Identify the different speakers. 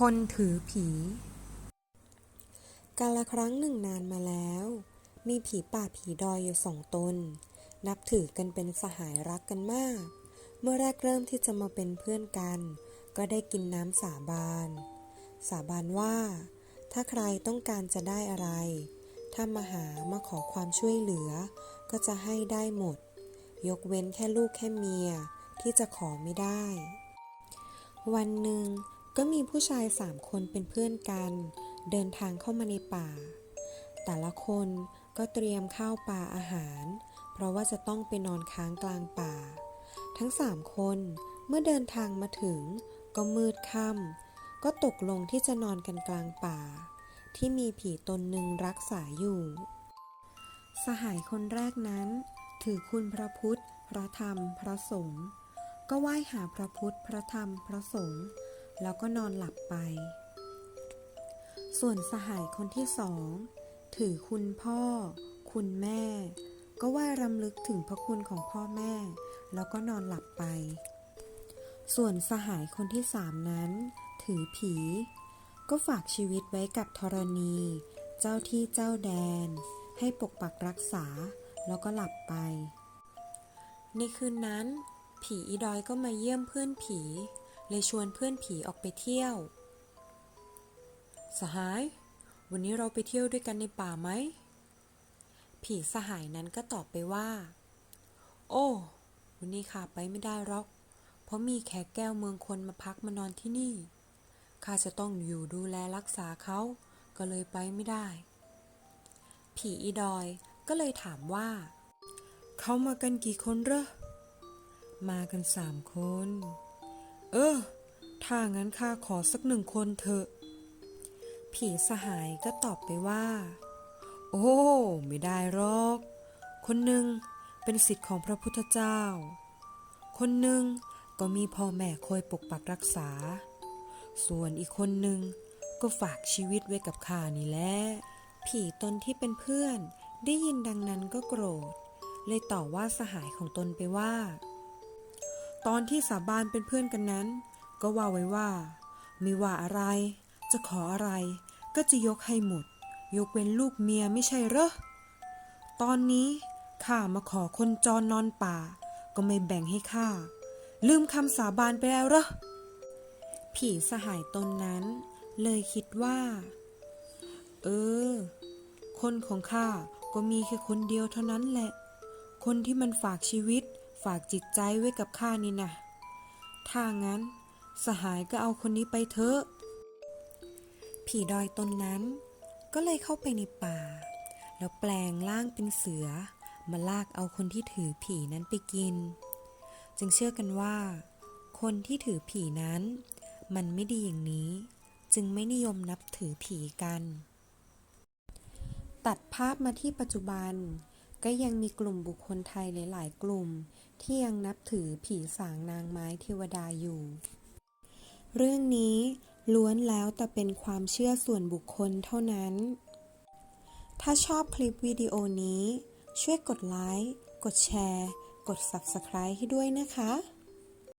Speaker 1: คนถือผี กาลครั้งหนึ่งนานมาแล้ว มีผีป่าผีดอยอยู่สองตน นับถือกันเป็นสหายรักกันมาก เมื่อแรกเริ่มที่จะมาเป็นเพื่อนกัน ก็ได้กินน้ำสาบาน สาบานว่า ถ้าใครต้องการจะได้อะไร ถ้ามาหามาขอความช่วยเหลือ ก็จะให้ได้หมด ยกเว้นแค่ลูกแค่เมียที่จะขอไม่ได้ วันหนึ่ง ก็มีผู้ชายสามคนเป็นเพื่อนกัน เดินทางเข้ามาในป่า แต่ละคนก็เตรียมข้าวปลาอาหาร เพราะว่าจะต้องไปนอนค้างกลางป่า ทั้งสามคนเมื่อเดินทางมาถึง ก็มืดค่ำก็ตกลงที่จะนอนกันกลางป่า ที่มีผีตนหนึ่งรักษาอยู่ สหายคนแรกนั้น ถือคุณพระพุทธ พระธรรม พระสงฆ์ก็ไหว้หาพระพุทธ พระธรรม พระสงฆ์ แล้วก็นอนหลับไป ส่วนสหายคนที่สอง ถือคุณพ่อ คุณแม่ ก็ไหว้รำลึกถึงพระคุณของพ่อแม่ แล้วก็นอนหลับไป ส่วนสหายคนที่สามนั้น ถือผี ก็ฝากชีวิตไว้กับธรณี เจ้าที่เจ้าแดน ให้ปกปักรักษา แล้วก็หลับไป ในคืนนั้น ผีอีดอยก็มาเยี่ยมเพื่อนผี เลยชวนเพื่อนผีออกไปเที่ยว สหาย วันนี้เราไปเที่ยวด้วยกันในป่าไหม ผีสหายนั้นก็ตอบไปว่า โอ้ วันนี้ข้าไปไม่ได้หรอก เพราะมีแขกแก้วเมืองคนมาพักมานอนที่นี่ ข้าจะต้องอยู่ดูแลรักษาเขา ก็เลยไปไม่ได้ ผีอีดอยก็เลยถามว่า เขามากันกี่คนเหรอ มากันสามคน เออ ถ้างั้นข้าขอสักหนึ่งคนเถอะ ผีสหายก็ตอบไปว่า โอ้ ไม่ได้หรอก คนหนึ่งเป็นสิทธิ์ของพระพุทธเจ้า คนหนึ่งก็มีพ่อแม่คอยปกปักรักษา ส่วนอีกคนหนึ่งก็ฝากชีวิตไว้กับข้านี่แหละ ผีตนที่เป็นเพื่อนได้ยินดังนั้นก็โกรธ เลยต่อว่าสหายของตนไปว่า ตอนที่สาบานเป็นเพื่อนกันนั้น ก็ว่าไว้ว่า ไม่ว่าอะไร จะขออะไร ก็จะยกให้หมด ยกเว้นลูกเมียไม่ใช่เหรอ ตอนนี้ข้ามาขอคนจรนอนป่า ก็ไม่แบ่งให้ข้า ลืมคำสาบานไปแล้วเหรอ ผีสหายตนนั้น เลยคิดว่า เออ คนของข้าก็มีแค่คนเดียวเท่านั้นแหละ คนที่มันฝากชีวิต ฝากจิตใจไว้กับข้านี่นะถ้างั้น สหายก็เอาคนนี้ไปเถอะ ผีดอยตนนั้น ก็เลยเข้าไปในป่า แล้วแปลงร่างเป็นเสือ มาลากเอาคนที่ถือผีนั้นไปกิน จึงเชื่อกันว่า คนที่ถือผีนั้น มันไม่ดีอย่างนี้ จึงไม่นิยมนับถือผีกัน ตัดภาพมาที่ปัจจุบัน ก็ยังมีกลุ่มบุคคลไทยหลาย ๆ กลุ่ม ที่ยังนับถือผีสางนางไม้เทวดาอยู่ เรื่องนี้ล้วนแล้วแต่เป็นความเชื่อส่วนบุคคลเท่านั้น ถ้าชอบคลิปวิดีโอนี้ ช่วยกดไลค์ กดแชร์ กด Subscribe ให้ด้วยนะคะ